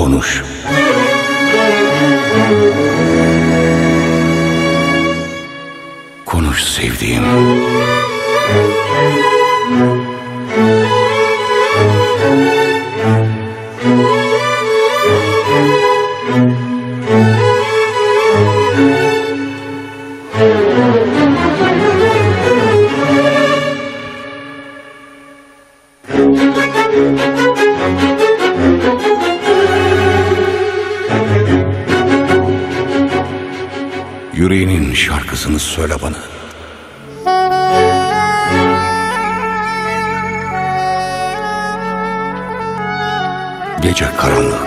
Konuş. Konuş sevdiğim. Yüreğinin şarkısını söyle bana. Gece karanlık.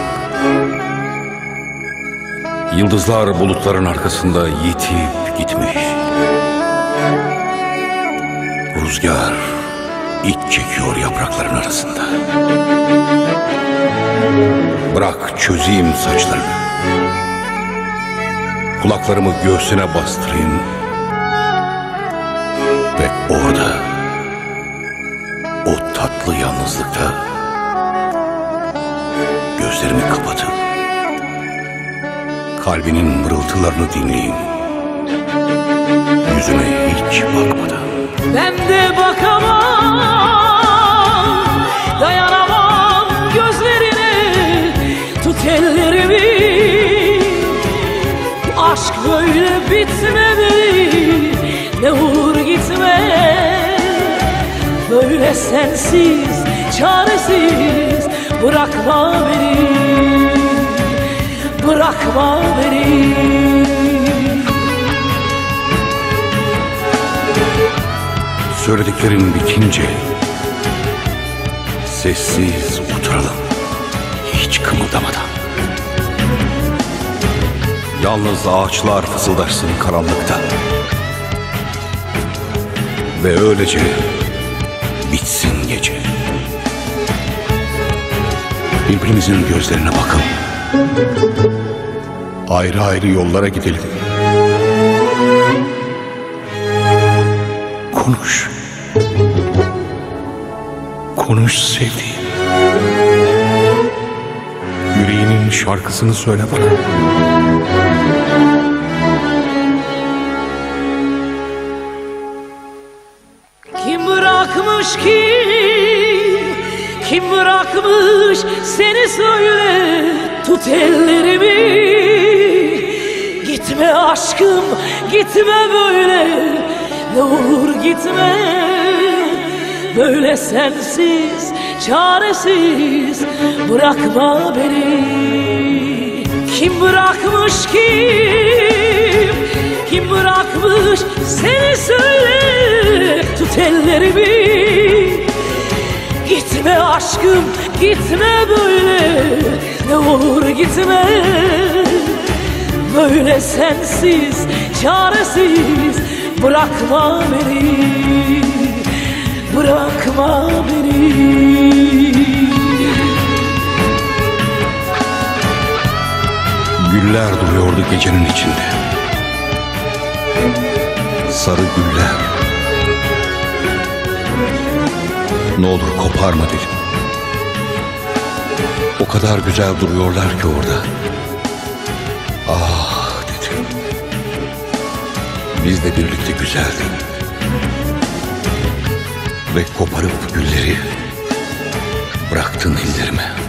Yıldızlar bulutların arkasında yitip gitmiş. Rüzgar iç çekiyor yaprakların arasında. Bırak çözeyim saçlarını. Kulaklarımı göğsüne bastırayım. Ve orada o tatlı yalnızlıkta gözlerimi kapatıp kalbinin mırıltılarını dinleyeyim. Yüzüne hiç bakmadan. Ben de bakamam böyle bitmemeli Ne olur gitme Böyle sensiz Çaresiz Bırakma beni Bırakma beni Söylediklerin bitince sessiz oturalım. Hiç kımıldamadan. Yalnız ağaçlar fısıldaşsın karanlıkta. Ve öylece bitsin gece. Birbirimizin gözlerine bakalım. Ayrı ayrı yollara gidelim. Konuş. Konuş sevdiğim. Yüreğinin şarkısını söyle bana. Bırakmış kim? Kim bırakmış seni söyle tut ellerimi Gitme aşkım gitme böyle ne olur gitme Böyle sensiz çaresiz bırakma beni Kim bırakmış kim? Kim bırakmış seni söyle Tut ellerimi aşkım gitme böyle Ne olur gitme Böyle sensiz çaresiz Bırakma beni Bırakma beni Güller duruyordu gecenin içinde. Sarı güller. Ne olur koparma dedim. O kadar güzel duruyorlar ki orada. Ah dedim. Biz de birlikte güzeldik. Ve koparıp gülleri bıraktın ellerime.